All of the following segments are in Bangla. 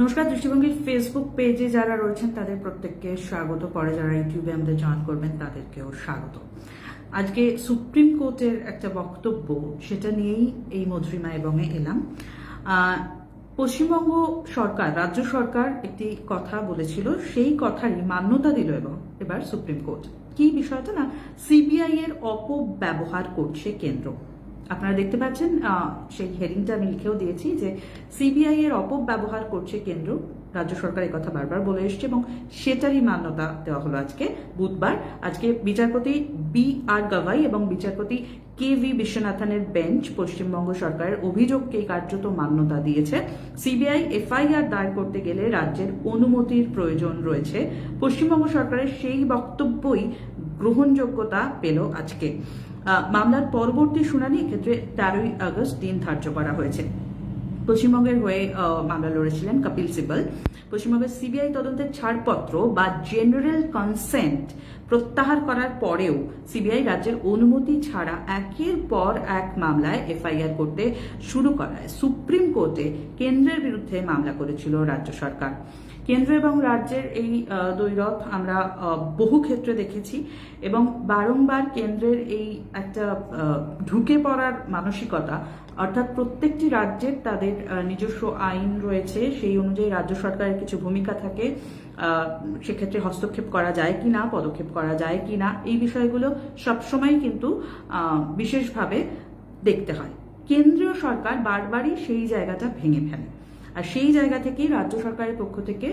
নমস্কার দৃষ্টিভঙ্গির ফেসবুক পেজে যারা রয়েছেন, তাদের প্রত্যেককে স্বাগত। পরে যারা ইউটিউবে আমাদের জয়েন করবেন, তাদেরকেও স্বাগত। আজকে সুপ্রিম কোর্টের একটা বক্তব্য, সেটা নিয়েই এই মধুরিমা এবং এলাম। পশ্চিমবঙ্গ সরকার, রাজ্য সরকার একটি কথা বলেছিল, সেই কথারই মান্যতা দিল এবং এবার সুপ্রিম কোর্ট কি বিষয়টা না? সিবিআই এর অপব্যবহার করছে কেন্দ্র। আপনারা দেখতে পাচ্ছেন সেই হেডিংটা আমি লিখেও দিয়েছি যে সিবিআই এর অপব্যবহার করছে কেন্দ্র। রাজ্য সরকার কথা বারবার বলে এসছে এবং সেটারই মান্যতা দেওয়া হলো আজকে বুধবার। আজকে বিচারপতি বি আর গাভাই এবং বিচারপতি কে ভি বিশ্বনাথনের বেঞ্চ পশ্চিমবঙ্গ সরকারের অভিযোগকে কার্যত মান্যতা দিয়েছে। সিবিআই এফআইআর দায়ের করতে গেলে রাজ্যের অনুমতির প্রয়োজন রয়েছে। পশ্চিমবঙ্গ সরকারের সেই বক্তব্যই গ্রহণযোগ্যতা পেল আজকে। মামলার পরবর্তী শুনানি এক্ষেত্রে তেরোই আগস্ট দিন ধার্য করা হয়েছে। পশ্চিমবঙ্গের হয়ে মামলা লড়েছিলেন কপিল সিব্বল। পশ্চিমবঙ্গের সিবিআই তদন্তের ছাড়পত্র বা জেনারেল কনসেন্ট প্রত্যাহার করার পরেও সিবিআই রাজ্যের অনুমতি ছাড়া একের পর এক মামলায় এফআইআর করতে শুরু করায়। সুপ্রিম কোর্টে কেন্দ্রের বিরুদ্ধে মামলা করেছিল রাজ্য সরকার। কেন্দ্র এবং রাজ্যের এই দ্বৈরথ আমরা বহু ক্ষেত্রে দেখেছি এবং বারংবার কেন্দ্রের এই একটা ঢুকে পড়ার মানসিকতা, অর্থাৎ প্রত্যেকটি রাজ্যের তাদের নিজস্ব আইন রয়েছে, সেই অনুযায়ী রাজ্য সরকারের কিছু ভূমিকা থাকে সেক্ষেত্রে হস্তক্ষেপ করা যায় কি না, পদক্ষেপ করা যায় কি না, এই বিষয়গুলো সবসময় কিন্তু বিশেষভাবে দেখতে হয়। কেন্দ্রীয় সরকার বারবারই সেই জায়গাটা ভেঙে ফেলে। আর সেই জায়গা থেকেই রাজ্য সরকারের পক্ষ থেকে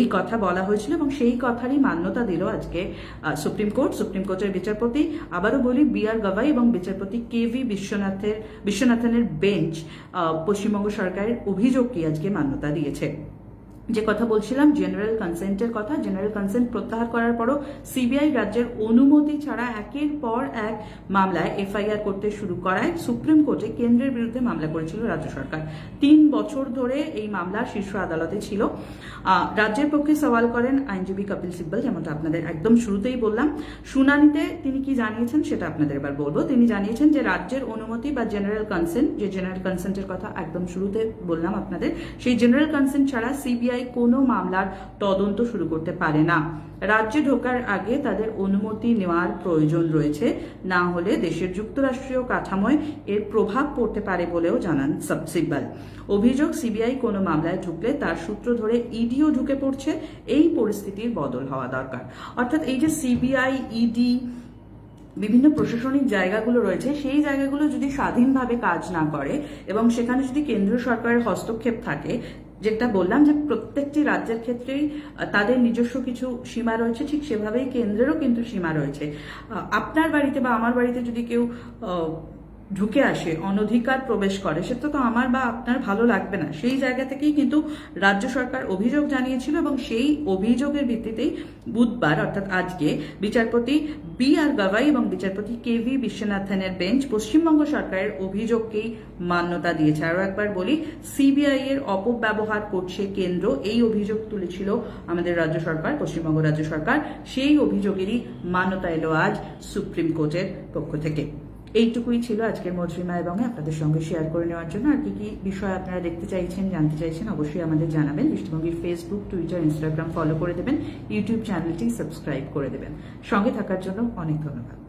এই কথা বলা হয়েছিল এবং সেই কথারই মান্যতা দিল আজকে সুপ্রিম কোর্ট, সুপ্রিম কোর্টের বিচারপতি। আবারও বলি, বি আর গভাই এবং বিচারপতি কে ভি বিশ্বনাথের, বিশ্বনাথনের বেঞ্চ পশ্চিমবঙ্গ সরকারের অভিযোগকে আজকে মান্যতা দিয়েছে। যে কথা বলছিলাম জেনারেল কনসেন্টের কথা জেনারেল কনসেন্ট প্রত্যাহার করার পরও সিবিআই রাজ্যের অনুমতি ছাড়া একের পর এক মামলায় এফআইআর করতে শুরু করায়। সুপ্রিম কোর্টে কেন্দ্রের বিরুদ্ধে মামলা করেছিল রাজ্য সরকার। তিন বছর ধরে এই মামলা শীর্ষ আদালতে ছিল। রাজ্যের পক্ষে সওয়াল করেন আইনজীবী কপিল সিব্বল, যেমনটা আপনাদের একদম শুরুতেই বললাম। শুনানিতে তিনি কি জানিয়েছেন সেটা আপনাদের এবার বলব। তিনি জানিয়েছেন যে রাজ্যের অনুমতি বা জেনারেল কনসেন্ট যে জেনারেল কনসেন্টের কথা একদম শুরুতে বললাম আপনাদের, সেই জেনারেল কনসেন্ট ছাড়া সিবিআই কোনো মামলার তদন্ত শুরু করতে পারে না। রাজ্যে ঢোকার আগে তাদের অনুমতি নেওয়ার প্রয়োজন রয়েছে। না হলে দেশের যুক্তরাষ্ট্রীয় কাঠামোয় এর প্রভাব পড়তে পারে বলেও জানান সব- সিব্বল অভিযোগ সিবিআই কোনো মামলায় ঢুকলে তার সূত্র ধরে ইডিও ঢুকে পড়ছে। এই পরিস্থিতির বদল হওয়া দরকার। অর্থাৎ এই যে সিবিআই, ইডি, বিভিন্ন প্রশাসনিক জায়গাগুলো রয়েছে, সেই জায়গাগুলো যদি স্বাধীনভাবে কাজ না করে এবং সেখানে যদি কেন্দ্রীয় সরকারের হস্তক্ষেপ থাকে যেটা বললাম যে প্রত্যেকটি রাজ্যের ক্ষেত্রেই তাদের নিজস্ব কিছু সীমা রয়েছে, ঠিক সেভাবেই কেন্দ্রেরও কিন্তু সীমা রয়েছে। আপনার বাড়িতে বা আমার বাড়িতে যদি কেউ ঢুকে আসে, অনধিকার প্রবেশ করে সেটা তো আমার বা আপনার ভালো লাগবে না। সেই জায়গা থেকেই কিন্তু রাজ্য সরকার অভিযোগ জানিয়েছিল এবং সেই অভিযোগের ভিত্তিতেই বুধবার, অর্থাৎ আজকে, বিচারপতি বি আর গাভাই এবং বিচারপতি কে ভি বিশ্বনাথনের বেঞ্চ পশ্চিমবঙ্গ সরকারের অভিযোগকেই মান্যতা দিয়েছে। আরও একবার বলি সিবিআই এর অপব্যবহার করছে কেন্দ্র, এই অভিযোগ তুলেছিল আমাদের রাজ্য সরকার, পশ্চিমবঙ্গ রাজ্য সরকার। সেই অভিযোগেরই মান্যতা এলো আজ সুপ্রিম কোর্টের পক্ষ থেকে। এইটুকুই ছিল আজকের মজরিমা এবং আপনাদের সঙ্গে শেয়ার করে নেওয়ার জন্য আর কি কি বিষয় আপনারা দেখতে চাইছেন, জানতে চাইছেন, অবশ্যই আমাদের জানাবেন। দৃষ্টিভঙ্গির ফেসবুক টুইটার ইনস্টাগ্রাম ফলো করে দেবেন। ইউটিউব চ্যানেলটি সাবস্ক্রাইব করে দেবেন। সঙ্গে থাকার জন্য অনেক ধন্যবাদ।